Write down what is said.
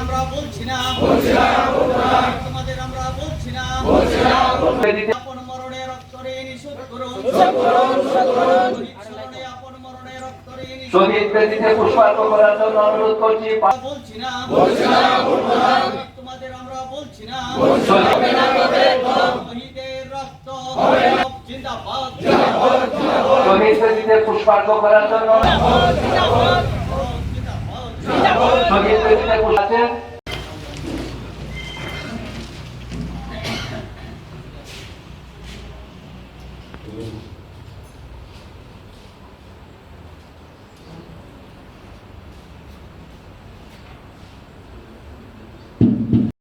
আমরা বলছি না তোমাদের আমরা বলছি না। আপন মরণে রক্ত ঋণ শোধ করুন। শহীদ বেদিতে পুষ্পার্ঘ করার জন্য অনুরোধ করছি। আমরা বলছি না তোমাদের আমরা বলছি না। শহীদের রক্ত জিন্দাবাদ। শহীদ বেদিতে পুষ্পার্ঘ করার জন্য শহীদ বেদিতে পুষ্প আছেন